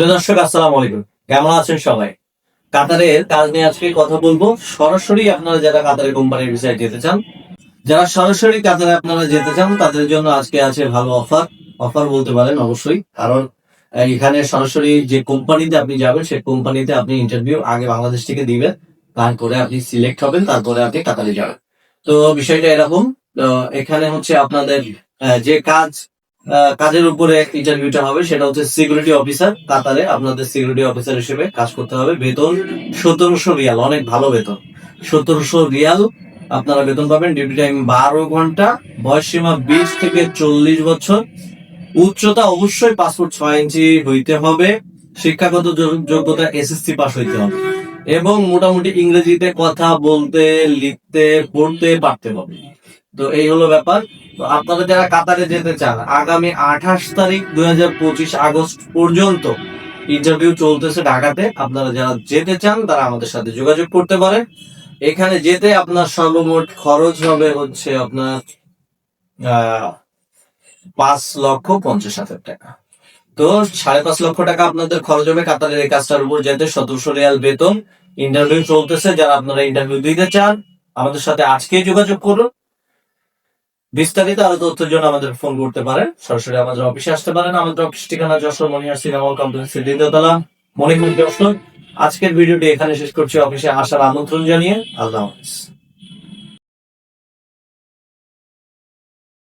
দর্শক, আসসালামু আলাইকুম। কেমন আছেন সবাই? কাতারের কাজ নিয়ে আজকে কথা বলব। সরাসরি আপনারা যারা কাতারের কোম্পানির বিষয়ে যেতে চান, যারা সরাসরি কাতারে আপনারা যেতে চান, তাদের জন্য আজকে আছে ভালো অফার। অফার বলতে পারেন অবশ্যই, কারণ এখানে সরাসরি যে কোম্পানিতে আপনি যাবেন, সেই কোম্পানিতে আপনি ইন্টারভিউ আগে বাংলাদেশ থেকে দিবেন, তারপরে আপনি সিলেক্ট হবেন, তারপরে আপনি কাতারে যাবেন। তো বিষয়টা এরকম এখানে হচ্ছে আপনাদের যে কাজ কাজের উপরে ইন্টারভিউটা হবে, সেটা হচ্ছে সিকিউরিটি অফিসার কাতারে আপনাদের সিকিউরিটি অফিসার হিসেবে কাজ করতে হবে। বেতন সতেরোশো রিয়াল, অনেক ভালো বেতন। সতেরোশো রিয়াল আপনারা বেতন পাবেন ডিউটি টাইম বারো ঘণ্টা বয়স সীমা বিশ থেকে চল্লিশ বছর। উচ্চতা অবশ্যই পাসপোর্ট ছয় ইঞ্চি হইতে হবে। শিক্ষাগত যোগ- যোগ্যতা এসএসসি পাস হইতে হবে। এবং মোটামুটি ইংরেজিতে কথা বলতে, লিখতে, পড়তে, পারতে হবে। তো এই হলো ব্যাপার। তো আপনারা যারা কাতারে যেতে চান, আগামী আঠাশ তারিখ দুই হাজার পঁচিশ আগস্ট পর্যন্ত ইন্টারভিউ চলতেছে ঢাকাতে। আপনারা যারা যেতে চান, তারা আমাদের সাথে যোগাযোগ করতে পারেন। এখানে যেতে আপনার সর্বমোট খরচ হবে হচ্ছে আপনার পাঁচ লক্ষ পঞ্চাশ হাজার টাকা। তো সাড়ে পাঁচ লক্ষ টাকা আপনাদের খরচ হবে কাতারের এই কাজটার উপর যেতে সতেরোশো রিয়াল বেতন ইন্টারভিউ চলতেছে। যারা আপনারা ইন্টারভিউ দিতে চান, আমাদের সাথে আজকেই যোগাযোগ করুন। বিস্তারিত আরও তথ্যের জন্য আমাদের ফোন করতে পারেন। সরাসরি আমাদের অফিসে আসতে পারেন। আমাদের অফিস ঠিকানা যশোর মনিয়ার সিনেমা কমপ্লেক্স দ্বিতীয়তলা মনিকুল যশোর। আজকের ভিডিওটি এখানে শেষ করছি। অফিসে আসার আমন্ত্রণ জানিয়ে আল্লাহ হাফিজ।